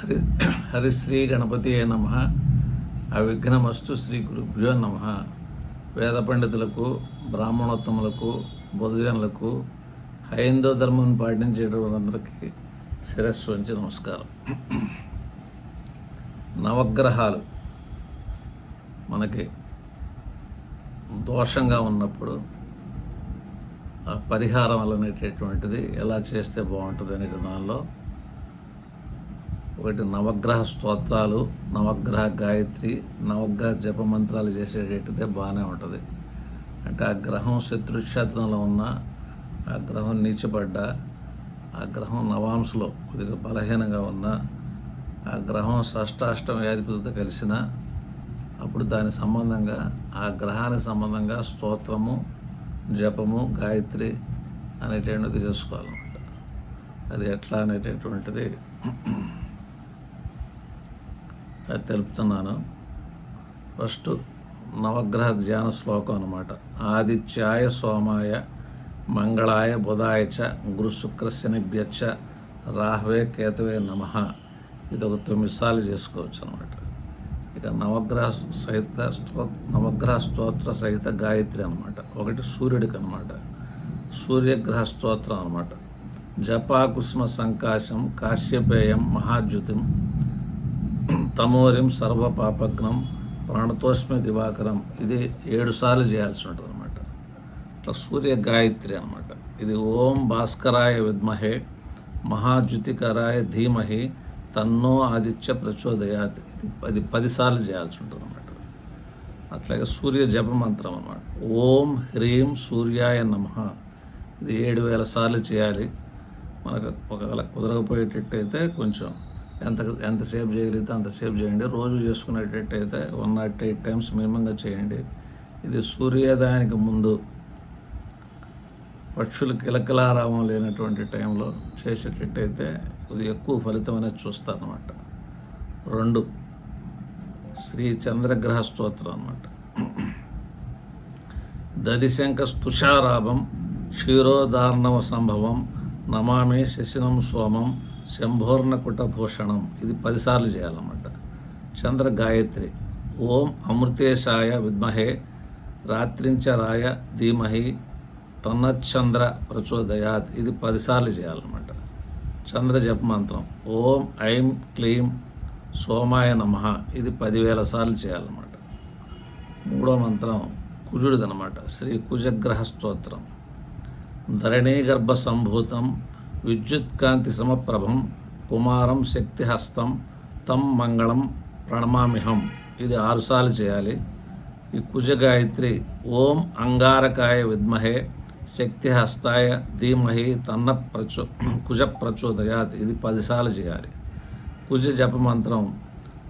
హరి హరిశ్రీ గణపతి నమ. అవిఘ్నమస్తు శ్రీ గురుభ్యో నమ. వేద పండితులకు బ్రాహ్మణోత్తములకు బుధజనులకు హైందవ ధర్మం పాటించేటందరికీ శిరస్సు వంచి నమస్కారం. నవగ్రహాలు మనకి దోషంగా ఉన్నప్పుడు ఆ పరిహారం అనేటటువంటిది ఎలా చేస్తే బాగుంటుంది అనే దానిలో ఒకటి నవగ్రహ స్తోత్రాలు నవగ్రహ గాయత్రి నవగ్రహ జపమంత్రాలు చేసేటట్టుదే బాగానే ఉంటుంది. అంటే ఆ గ్రహం శత్రుక్షేత్రంలో ఉన్న ఆ గ్రహం నీచబడ్డ ఆ గ్రహం నవాంశలో కొద్దిగా బలహీనంగా ఉన్న ఆ గ్రహం షష్టాష్టం వ్యాధిపతితో కలిసిన అప్పుడు దాని సంబంధంగా ఆ గ్రహానికి సంబంధంగా స్తోత్రము జపము గాయత్రి అనేటువంటిది చేసుకోవాలన్నమాట. అది ఎట్లా అనేటటువంటిది తెలుపుతున్నాను. ఫస్ట్ నవగ్రహ ధ్యాన శ్లోకం అనమాట ఆదిత్యాయ సోమాయ మంగళాయ బుధాయ చ గురు రాహవే కేతవే నమ. ఇది ఒక తొమ్మిది సార్లు చేసుకోవచ్చు అనమాట ఇక నవగ్రహ సహిత స్తో నవగ్రహ స్తోత్ర సహిత గాయత్రి అనమాట ఒకటి సూర్యుడికి అనమాట సూర్యగ్రహ స్తోత్రం అనమాట జపాకుష్మ సంకాశం కాశ్యపేయం మహాద్యుతిం తమోరిం సర్వపాపగ్నం ప్రాణతోష్మి దివాకరం. ఇది ఏడు సార్లు చేయాల్సి ఉంటుంది అనమాట ఇట్లా సూర్య గాయత్రి అనమాట ఇది ఓం భాస్కరాయ విద్మహే మహాజ్యుతికరాయ ధీమహి తన్నో ఆదిత్య ప్రచోదయాత్. ఇది పది పదిసార్లు చేయాల్సి ఉంటుంది అనమాట అట్లాగే సూర్య జప మంత్రం అనమాట ఓం హ్రీం సూర్యాయ నమ. ఇది ఏడు వేల సార్లు చేయాలి. మనకు ఒకవేళ కుదరకపోయేటట్టయితే కొంచెం ఎంత ఎంతసేపు చేయగలిగితే అంతసేపు చేయండి. రోజు చేసుకునేటట్టయితే వన్ నాట్ ఎయిట్ టైమ్స్ మినిమంగా చేయండి. ఇది సూర్యోదయానికి ముందు పక్షులు కిలకిలారామం లేనటువంటి టైంలో చేసేటట్టయితే ఇది ఎక్కువ ఫలితం అనేది చూస్తారనమాట రెండు శ్రీ చంద్రగ్రహ స్తోత్రం అనమాట దదిశంక స్తుషారాభం క్షీరోదార్ణవ సంభవం నమామి శశినం సోమం శంభోర్ణకుటభూషణం. ఇది పదిసార్లు చేయాలన్నమాట. చంద్ర గాయత్రి ఓం అమృతేశాయ విద్మహే రాత్రించరాయ ధీమహి తన్నచంద్ర ప్రచోదయాత్. ఇది పదిసార్లు చేయాలన్నమాట. చంద్ర జప మంత్రం ఓం ఐం క్లీం సోమాయ నమ. ఇది పదివేల సార్లు చేయాలన్నమాట. మూడో మంత్రం కుజుడిదనమాట శ్రీ కుజగ్రహ స్తోత్రం ధరణీగర్భ సంభూతం విద్యుత్కాంతి సమప్రభం కుమారం శక్తిహస్తం తం మంగళం ప్రణమామిహం. ఇది ఆరుసార్లు చేయాలి. ఈ కుజ గాయత్రి ఓం అంగారకాయ విద్మహే శక్తిహస్తాయ ధీమహి తన్న ప్రచో కుజ ప్రచోదయాత్ ఇది పదిసార్లు చేయాలి. కుజ జపమంత్రం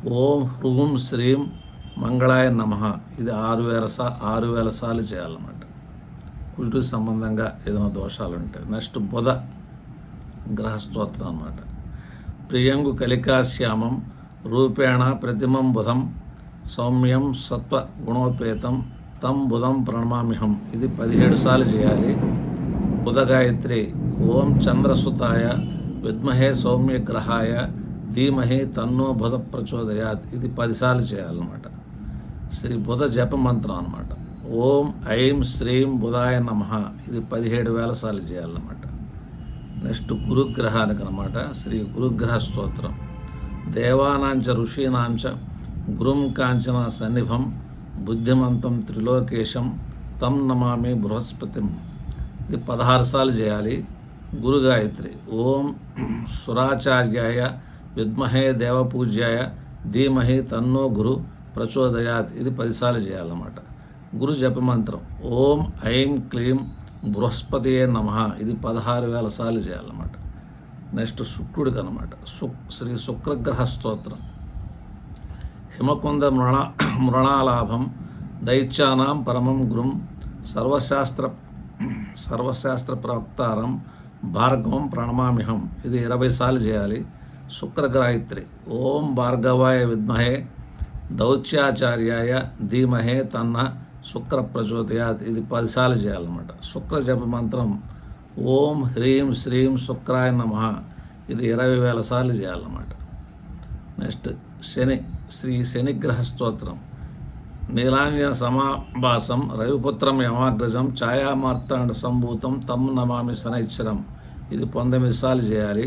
ఓం హ్రూం శ్రీం మంగళాయ నమ. ఇది ఆరు వేల సా ఆరు వేల సార్లు చేయాలన్నమాట. కుజుడికి సంబంధంగా ఏదైనా దోషాలు ఉంటాయి నెక్స్ట్ బుధ. గ్రహస్తోత్రం అన్నమాట. ప్రియంగు కలికాశ్యామం రూపేణ ప్రతిమం బుధం సౌమ్యం సత్వ గుణోపేతం తం బుధం ప్రణమామిహం ఇది పదిహేడు సార్లు చేయాలి. బుధ గాయత్రి ఓం చంద్రసుతాయ విద్మహే సౌమ్య గ్రహాయ ధీమహే తన్నో బుధ ప్రచోదయాత్. ఇది పదిసార్లు చేయాలన్నమాట. శ్రీ బుధ జప మంత్రం అనమాట ఓం ఐం శ్రీం బుధాయ నమ. ఇది పదిహేడు వేల సార్లు చేయాలన్నమాట. నెక్స్ట్ గురుగ్రహానికి అనమాట శ్రీ గురుగ్రహ స్తోత్రం. దేవానాంచ ఋషీనాంచ గురుం కాంచన సన్నిభం బుద్ధిమంతం త్రిలోకేశం తం నమామి బృహస్పతిం. ఇది పదహారు సార్లు చేయాలి. గురు గాయత్రి ఓం సురాచార్యాయ విద్మహే దేవపూజ్యాయ ధీమహి తన్నో గురు ప్రచోదయాత్. ఇది పదిసార్లు చేయాలన్నమాట. గురు జపమంత్రం ఓం ఐం క్లీం బృహస్పతి నమ. ఇది పదహారు వేల సార్లు చేయాలన్నమాట. నెక్స్ట్ శుక్రుడికి అనమాట శుక్ శ్రీ శుక్రగ్రహ స్తోత్రం. హిమకుంద మృణ మృణాలాభం దైత్యానాం పరమం గురుం సర్వశాస్త్ర సర్వశాస్త్ర ప్రవక్తారం భార్గవం ప్రణమామిహం ఇది ఇరవై సార్లు చేయాలి. శుక్రగాయత్రి ఓం భార్గవాయ విద్మహే దౌత్యాచార్యాయ ధీమహే తన్న శుక్ర ప్రచోదయాత్ ఇది పదిసార్లు చేయాలన్నమాట. శుక్ర జప మంత్రం ఓం హ్రీం శ్రీం శుక్రాయ నమ. ఇది ఇరవై వేల సార్లు చేయాలన్నమాట. నెక్స్ట్ శని శ్రీ శనిగ్రహ స్తోత్రం నీలాంజన సమాభాసం రవిపుత్రం యమాగ్రజం ఛాయామార్తాండ సంభూతం తమ్ నమామి శనైశ్వరం ఇది పంతొమ్మిది సార్లు చేయాలి.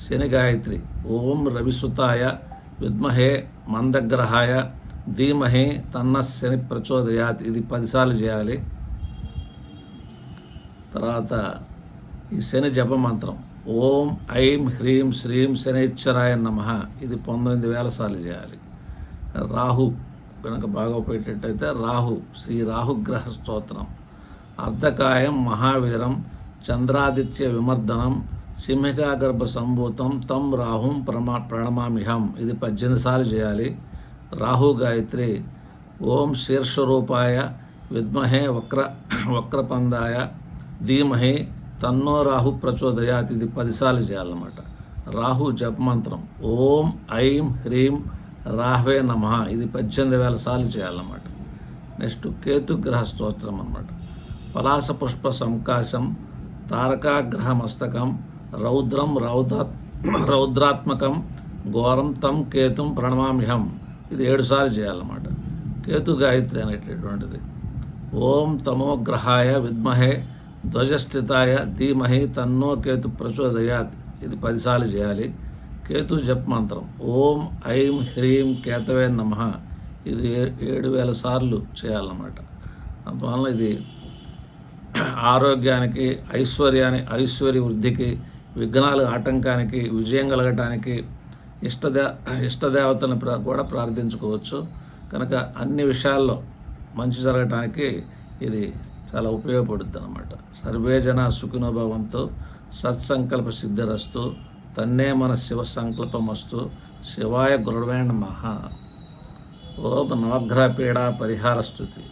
శని గాయత్రి ఓం రవిసుతాయ విద్మహే మందగ్రహాయ ధీమహే తన్న శని ప్రచోదయాత్. ఇది పదిసార్లు చేయాలి. తర్వాత ఈ శని జప మంత్రం ఓం ఐం హ్రీం శ్రీం శనిశ్వరాయ నమ. ఇది పంతొమ్మిది వేల సార్లు చేయాలి. రాహు కనుక బాగా పెట్టేటైతే రాహు శ్రీ రాహుగ్రహ స్తోత్రం. అర్ధకాయం మహావీరం చంద్రాదిత్య విమర్దనం సింహికాగర్భ సంభూతం తం రాహుం ప్రమా ప్రణమామిహం ఇది పద్దెనిమిది సార్లు చేయాలి. రాహు గాయత్రి ఓం శీర్షరూపాయ విద్మహే వక్ర వక్రపందాయ ధీమహే తన్నో రాహు ప్రచోదయాత్ ఇది పదిసార్లు చేయాలన్నమాట. రాహు జపమంత్రం ఓం ఐం హ్రీం రాహవే నమ ఇది పద్దెనిమిది వేల సార్లు చేయాలన్నమాట. నెక్స్ట్ కేతుగ్రహ స్తోత్రం అన్నమాట. పలాస పుష్ప సంకాశం తారకాగ్రహ మస్తకం రౌద్రం రౌద్ర రౌద్రాత్మకం ఘోరం తం కేతుం ప్రణమామిహం ఇది ఏడుసార్లు చేయాలన్నమాట. కేతు గాయత్రి అనేటటువంటిది. ఓం తమోగ్రహాయ విద్మహే ధ్వజస్థితాయ ధీమహి తన్నో కేతు ప్రచోదయాత్. ఇది పదిసార్లు చేయాలి. కేతు జప్ మంత్రం. ఓం ఐం హ్రీం కేతవే నమ. ఇది ఏ- ఏడు వేల సార్లు చేయాలన్నమాట. అందువలన ఇది ఆరోగ్యానికి ఐశ్వర్యాన్ని ఐశ్వర్య వృద్ధికి విఘ్నాలు ఆటంకానికి విజయం కలగటానికి ఇష్టదే ఇష్టదేవతను ప్ర కూడా ప్రార్థించుకోవచ్చు. కనుక అన్ని విషయాల్లో మంచి జరగటానికి ఇది చాలా ఉపయోగపడుద్ది అనమాట సర్వే జన సుఖినోభావంతో సత్సంకల్ప సిద్ధిరస్తు తన్నే మన శివ సంకల్పమస్తు శివాయ గురువేణ మహా ఓం నవగ్రహ పీడా పరిహార స్థుతి